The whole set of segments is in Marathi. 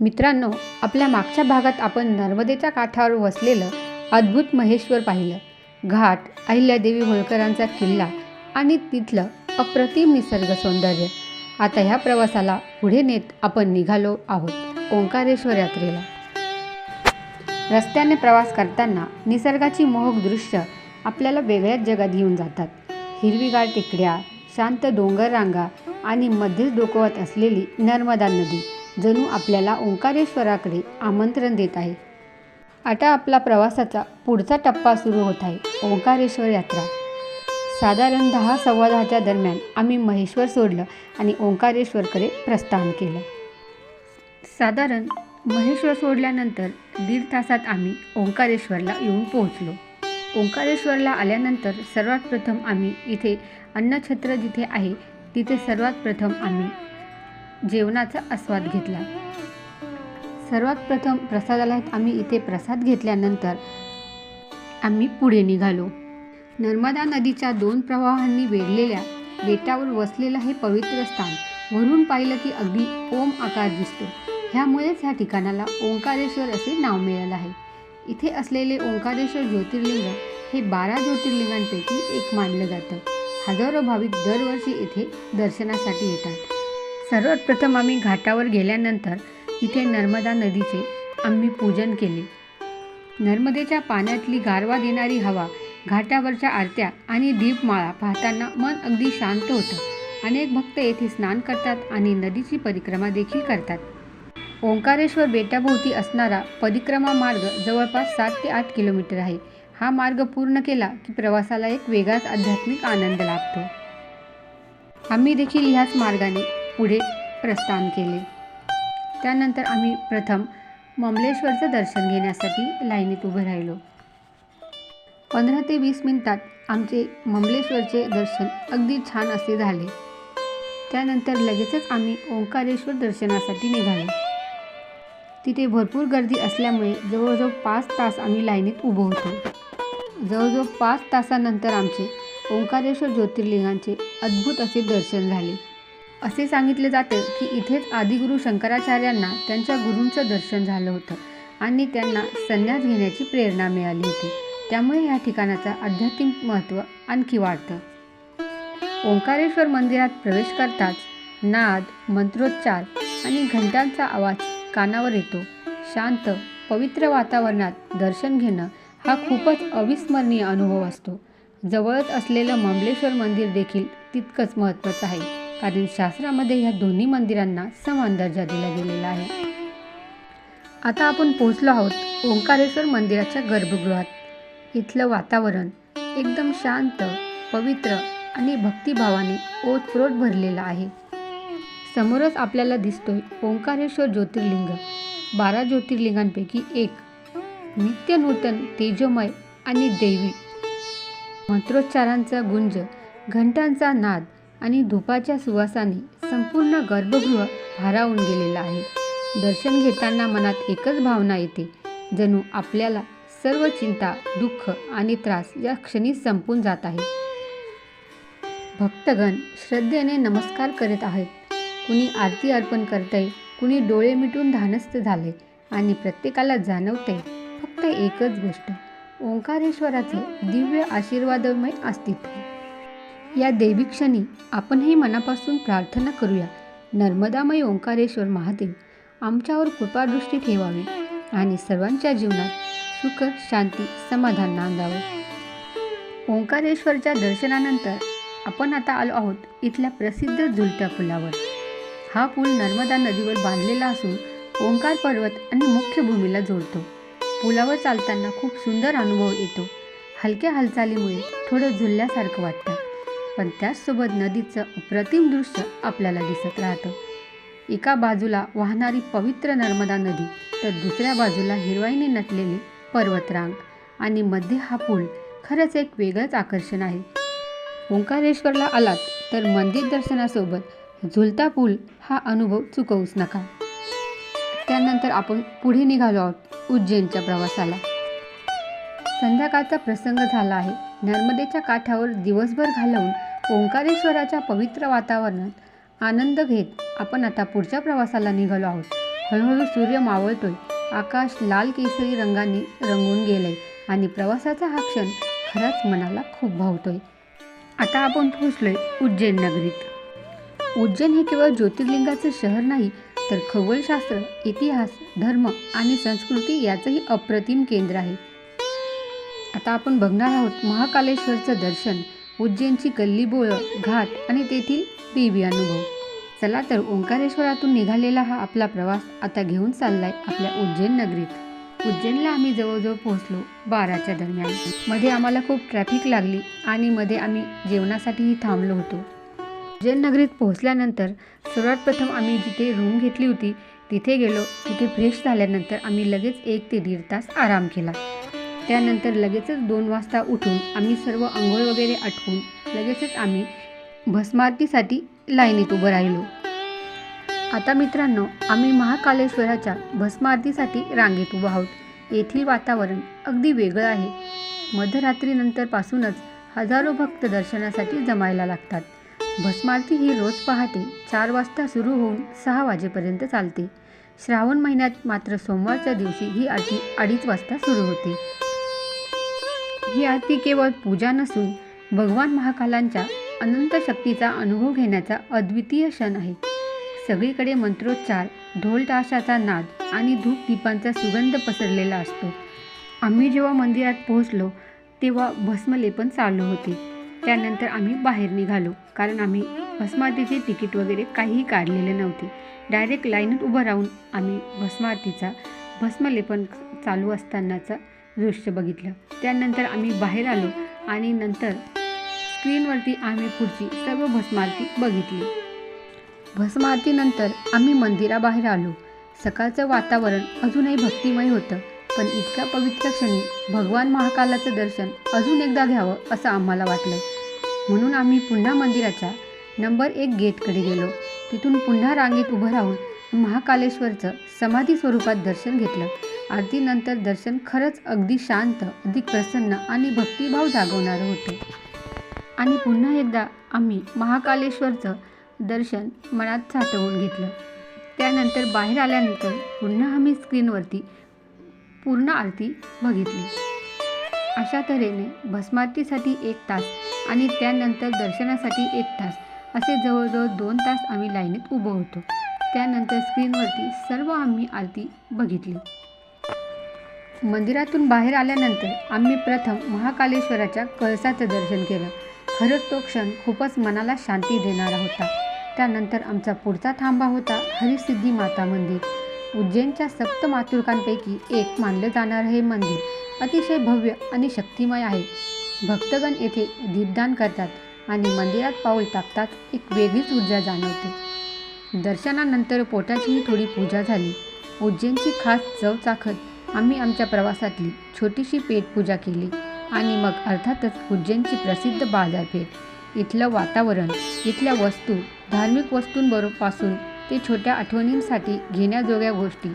मित्रांनो आपल्या मागच्या भागात आपण नर्मदेच्या काठावर वसलेलं अद्भुत महेश्वर पाहिलं. घाट अहिल्यादेवी होळकरांचा किल्ला आणि तिथलं अप्रतिम निसर्ग सौंदर्य. आता ह्या प्रवासाला पुढे नेत आपण निघालो आहोत ओंकारेश्वर यात्रेला. रस्त्याने प्रवास करताना निसर्गाची मोहक दृश्य आपल्याला वेगळ्याच जगात घेऊन जातात. हिरवीगार टेकड्या शांत डोंगर रांगा आणि मध्येच डोकवत असलेली नर्मदा नदी. जणू आपल्याला ओंकारेश्वराकडे आमंत्रण देत आहे. आता आपला प्रवासाचा पुढचा टप्पा सुरू होत आहे ओंकारेश्वर यात्रा. साधारण दहा सव्वा दहाच्या दरम्यान आम्ही महेश्वर सोडलं आणि ओंकारेश्वरकडे प्रस्थान केलं. साधारण महेश्वर सोडल्यानंतर दीड तासात आम्ही ओंकारेश्वरला येऊन पोहोचलो. ओंकारेश्वरला आल्यानंतर सर्वात प्रथम आम्ही इथे अन्नछत्र जिथे आहे तिथे सर्वात प्रथम आम्ही जेवणाचा आस्वाद घेतला. सर्वात प्रथम प्रसादालयात आम्ही इथे प्रसाद घेतल्यानंतर आम्ही पुढे निघालो. नर्मदा नदीच्या दोन प्रवाहांनी वेढलेल्या बेटावर वसलेलं हे पवित्र स्थान वरून पाहिलं की अगदी ओम आकार दिसतो. ह्यामुळेच ह्या ठिकाणाला ओंकारेश्वर असे नाव मिळालं आहे. इथे असलेले ओंकारेश्वर ज्योतिर्लिंग हे बारा ज्योतिर्लिंगांपैकी एक मानलं जातं. हजारो भाविक दरवर्षी इथे दर्शनासाठी येतात. सर्वात प्रथम आम्ही घाटावर गेल्यानंतर इथे नर्मदा नदीचे आम्ही पूजन केले. नर्मदेच्या पाण्यातली गारवा देणारी हवा घाटावरच्या आरत्या आणि दीपमाळा पाहताना मन अगदी शांत होतं. अनेक भक्त येथे स्नान करतात आणि नदीची परिक्रमा देखील करतात. ओंकारेश्वर बेटाभोवती असणारा परिक्रमा मार्ग जवळपास सात ते आठ किलोमीटर आहे. हा मार्ग पूर्ण केला की प्रवासाला एक वेगळाच आध्यात्मिक आनंद लाभतो. आम्ही देखील ह्याच मार्गाने पुढे प्रस्थान केले. त्यानंतर आम्ही प्रथम ममलेश्वरचं दर्शन घेण्यासाठी लाईनीत उभे राहिलो. पंधरा ते वीस मिनिटात आमचे ममलेश्वरचे दर्शन अगदी छान असे झाले. त्यानंतर लगेचच आम्ही ओंकारेश्वर दर्शनासाठी निघालो. तिथे भरपूर गर्दी असल्यामुळे जवळजवळ पाच तास आम्ही लाईनीत उभं होतो. जवळजवळ पाच तासानंतर आमचे ओंकारेश्वर ज्योतिर्लिंगांचे अद्भुत असे दर्शन झाले. असे सांगितले जाते की इथेच आदिगुरू शंकराचार्यांना त्यांच्या गुरूंचं दर्शन झालं होतं आणि त्यांना संन्यास घेण्याची प्रेरणा मिळाली होती. त्यामुळे या ठिकाणाचं आध्यात्मिक महत्त्व आणखी वाढतं. ओंकारेश्वर मंदिरात प्रवेश करताच नाद मंत्रोच्चार आणि घंटांचा आवाज कानावर येतो. शांत पवित्र वातावरणात दर्शन घेणं हा खूपच अविस्मरणीय अनुभव असतो. जवळच असलेलं ममलेश्वर मंदिर देखील तितकंच महत्त्वाचं आहे. कारण शास्त्रामध्ये ह्या दोन्ही मंदिरांना समान दर्जा दिला गेलेला आहे. आता आपण पोहोचलो आहोत ओंकारेश्वर मंदिराच्या गर्भगृहात. इथलं वातावरण एकदम शांत पवित्र आणि भक्तिभावाने ओतप्रोत भरलेलं आहे. समोरच आपल्याला दिसतोय ओंकारेश्वर ज्योतिर्लिंग. बारा ज्योतिर्लिंगांपैकी एक. नित्य नूतन तेजोमय आणि दैवी. मंत्रोच्चारांचा गुंज घंटांचा नाद आणि धुपाच्या सुवासाने संपूर्ण गर्भगृह भारावून गेलेलं आहे. दर्शन घेताना मनात एकच भावना येते. जणू आपल्याला सर्व चिंता दुःख आणि त्रास या क्षणी संपून जात आहे. भक्तगण श्रद्धेने नमस्कार करीत आहेत. कुणी आरती अर्पण करतंय कुणी डोळे मिटून धानस्थ झाले आणि प्रत्येकाला जाणवते फक्त एकच गोष्ट. ओंकारेश्वराचे दिव्य आशीर्वादमय अस्तित्व. या देवी क्षणी आपणही मनापासून प्रार्थना करूया. नर्मदामय ओंकारेश्वर महादेव आमच्यावर कृपादृष्टी ठेवावी आणि सर्वांच्या जीवनात सुख शांती समाधान नांदावं. ओंकारेश्वरच्या दर्शनानंतर आपण आता आलो आहोत इथल्या प्रसिद्ध झुलत्या पुलावर. हा पूल नर्मदा नदीवर बांधलेला असून ओंकार पर्वत आणि मुख्य भूमीला जोडतो. पुलावर चालताना खूप सुंदर अनुभव येतो. हलक्या हालचालीमुळे थोडं झुलल्यासारखं वाटतं. पण त्याचसोबत नदीचं अप्रतिम दृश्य आपल्याला दिसत राहतं. एका बाजूला वाहणारी पवित्र नर्मदा नदी तर दुसऱ्या बाजूला हिरवाईने नटलेली पर्वतरांग आणि मध्ये हा पूल खरंच एक वेगळंच आकर्षण आहे. ओंकारेश्वरला आलात तर मंदिर दर्शनासोबत झुलता पूल हा अनुभव चुकवूच नका. त्यानंतर आपण पुढे निघालो आहोत उज्जैनच्या प्रवासाला. संध्याकाळचा प्रसंग झाला आहे. नर्मदेच्या काठावर दिवसभर घालवून ओंकारेश्वराच्या पवित्र वातावरणात आनंद घेत आपण आता पुढच्या प्रवासाला निघालो आहोत. हळूहळू सूर्य मावळतोय. आकाश लाल केसरी रंगाने रंगून गेलंय आणि प्रवासाचा हा क्षण खरंच मनाला खूप भावतोय. आता आपण पोहोचलोय उज्जैन नगरीत. उज्जैन हे केवळ ज्योतिर्लिंगाचं शहर नाही तर खगोलशास्त्र इतिहास धर्म आणि संस्कृती याचंही अप्रतिम केंद्र आहे. आता आपण बघणार आहोत महाकालेश्वरचं दर्शन. उज्जैनची गल्लीबोळं घाट आणि तेथील देवी अनुभव. चला तर ओंकारेश्वरातून निघालेला हा आपला प्रवास आता घेऊन चाललाय आपल्या उज्जैन नगरीत. उज्जैनला आम्ही जवळजवळ पोहोचलो बाराच्या दरम्यान. मध्ये आम्हाला खूप ट्रॅफिक लागली आणि मध्ये आम्ही जेवणासाठीही थांबलो होतो. उज्जैन नगरीत पोहोचल्यानंतर सर्वात प्रथम आम्ही जिथे रूम घेतली होती तिथे गेलो. तिथे फ्रेश झाल्यानंतर आम्ही लगेच एक ते दीड तास आराम केला. त्यानंतर लगेचच दोन वाजता उठून आम्ही सर्व आंघोळ वगैरे आटवून लगेचच आम्ही भस्मारतीसाठी लाईनीत उभं राहिलो. आता मित्रांनो आम्ही महाकालेश्वराच्या भस्मारतीसाठी रांगेत उभं आहोत. येथील वातावरण अगदी वेगळं आहे. मध्यरात्रीनंतरपासूनच हजारो भक्त दर्शनासाठी जमायला लागतात. भस्मारती ही रोज पहाटे चार वाजता सुरू होऊन सहा वाजेपर्यंत चालते. श्रावण महिन्यात मात्र सोमवारच्या दिवशी ही आरती अडीच वाजता सुरू होते. ही आरती केवळ पूजा नसून भगवान महाकालांच्या अनंत शक्तीचा अनुभव घेण्याचा अद्वितीय क्षण आहे. सगळीकडे मंत्रोच्चार ढोलताशाचा नाद आणि धूप दीपांचा सुगंध पसरलेला असतो. आम्ही जेव्हा मंदिरात पोहोचलो तेव्हा भस्मलेपन चालू होते. त्यानंतर आम्ही बाहेर निघालो कारण आम्ही भस्मारतीचे तिकीट वगैरे काहीही काढलेले नव्हते. डायरेक्ट लाईनीत उभं राहून आम्ही भस्मारतीचा भस्मलेपन चालू असतानाचा दृश्य बघितलं. त्यानंतर आम्ही बाहेर आलो आणि नंतर स्क्रीनवरती आम्ही पुढची सर्व भस्मारती बघितली. भस्मारतीनंतर आम्ही मंदिराबाहेर आलो. सकाळचं वातावरण अजूनही भक्तिमय होतं पण इतक्या पवित्र क्षणी भगवान महाकालाचं दर्शन अजून एकदा घ्यावं असं आम्हाला वाटलं. म्हणून आम्ही पुन्हा मंदिराच्या नंबर एक गेटकडे गेलो. तिथून पुन्हा रांगेत उभं राहून महाकालेश्वरचं समाधी स्वरूपात दर्शन घेतलं. आरतीनंतर दर्शन खरंच अगदी शांत अधिक प्रसन्न आणि भक्तिभाव जागवणारं होतं. आणि पुन्हा एकदा आम्ही महाकालेश्वरचं दर्शन मनात साठवून घेतलं. त्यानंतर बाहेर आल्यानंतर पुन्हा आम्ही स्क्रीनवरती पूर्ण आरती बघितली. अशा तऱ्हेने भस्मारतीसाठी एक तास आणि त्यानंतर दर्शनासाठी एक तास असे जवळजवळ दोन तास आम्ही लाईनीत उभं होतो. त्यानंतर स्क्रीनवरती सर्व आम्ही आरती बघितली. मंदिरातून बाहेर आल्यानंतर आम्ही प्रथम महाकालेश्वराच्या कळसाचं दर्शन केलं. खरंच तो क्षण खूपच मनाला शांती देणारा होता. त्यानंतर आमचा पुढचा थांबा होता हरिसिद्धी माता मंदिर. उज्जैनच्या सप्त मातृकांपैकी एक मानलं जाणारं हे मंदिर अतिशय भव्य आणि शक्तिमय आहे. भक्तगण येथे दीपदान करतात आणि मंदिरात पाऊल टाकतात एक वेगळीच ऊर्जा जाणवते. दर्शनानंतर पोटाचीही थोडी पूजा झाली. उज्जैनची खास चव चाखत आम्ही आमच्या प्रवासातली छोटीशी पेटपूजा केली आणि मग अर्थातच उज्जैनची प्रसिद्ध बाजारपेठ इथलं वातावरण इथल्या वस्तू धार्मिक वस्तूंबरोपासून ते छोट्या आठवणींसाठी घेण्याजोग्या गोष्टी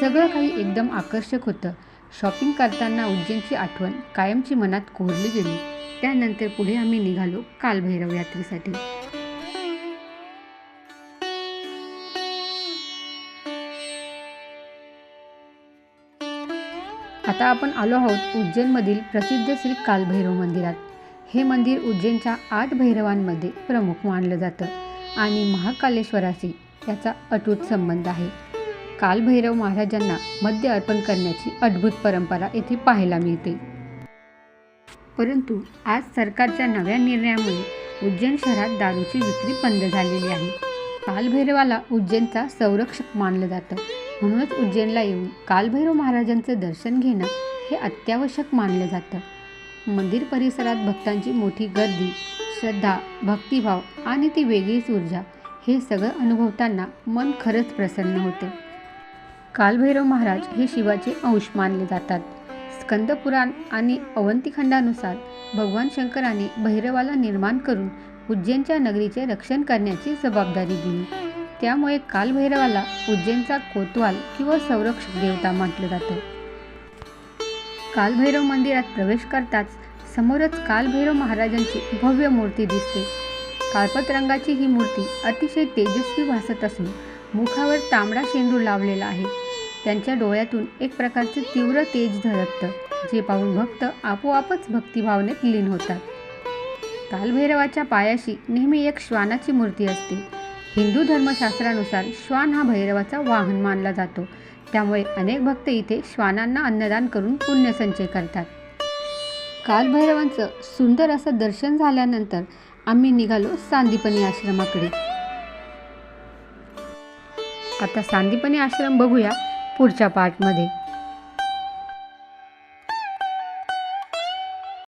सगळं काही एकदम आकर्षक होतं. शॉपिंग करताना उज्जैनची आठवण कायमची मनात कोरली गेली. त्यानंतर पुढे आम्ही निघालो कालभैरव यात्रेसाठी. आता आपण आलो आहोत उज्जैनमधील प्रसिद्ध श्री कालभैरव मंदिरात. हे मंदिर उज्जैनच्या आठ भैरवांमध्ये प्रमुख मानलं जातं आणि महाकालेश्वराशी याचा अटूट संबंध आहे. कालभैरव महाराजांना मद्य अर्पण करण्याची अद्भुत परंपरा येथे पाहायला मिळते. परंतु आज सरकारच्या नव्या निर्णयामुळे उज्जैन शहरात दारूची विक्री बंद झालेली आहे. कालभैरवाला उज्जैनचा संरक्षक मानलं जातं. म्हणूनच उज्जैनला येऊन कालभैरव महाराजांचं दर्शन घेणं हे अत्यावश्यक मानलं जातं. मंदिर परिसरात भक्तांची मोठी गर्दी श्रद्धा भक्तिभाव आणि ती वेगळीच ऊर्जा हे सगळं अनुभवताना मन खरंच प्रसन्न होते. कालभैरव महाराज हे शिवाचे अंश मानले जातात. स्कंदपुराण आणि अवंतिखंडानुसार भगवान शंकराने भैरवाला निर्माण करून उज्जैनच्या नगरीचे रक्षण करण्याची जबाबदारी दिली. त्यामुळे कालभैरवाला उज्जैनचा कोतवाल किंवा संरक्षक देवता म्हटलं जातं. कालभैरव मंदिरात प्रवेश करताच समोरच कालभैरव महाराजांची भव्य मूर्ती दिसते. काळपत रंगाची ही मूर्ती अतिशय तेजस्वी भासत असून मुखावर तांबडा शेंदूर लावलेला आहे. त्यांच्या डोळ्यातून एक प्रकारचे तीव्र तेज झळकतं जे पाहून भक्त आपोआपच भक्तिभावनेत लीन होतात. कालभैरवाच्या पायाशी नेहमी एक श्वानाची मूर्ती असते. हिंदू धर्मशास्त्रानुसार श्वान हा भैरवाचा वाहन मानला जातो. त्यामुळे अनेक भक्त इथे श्वानांना अन्नदान करून पुण्यसंचय करतात. कालभैरवांचं सुंदर असं दर्शन झाल्यानंतर आम्ही निघालो सांदीपनी आश्रमाकडे. आता सांदीपनी आश्रम बघूया पुढच्या पार्टमध्ये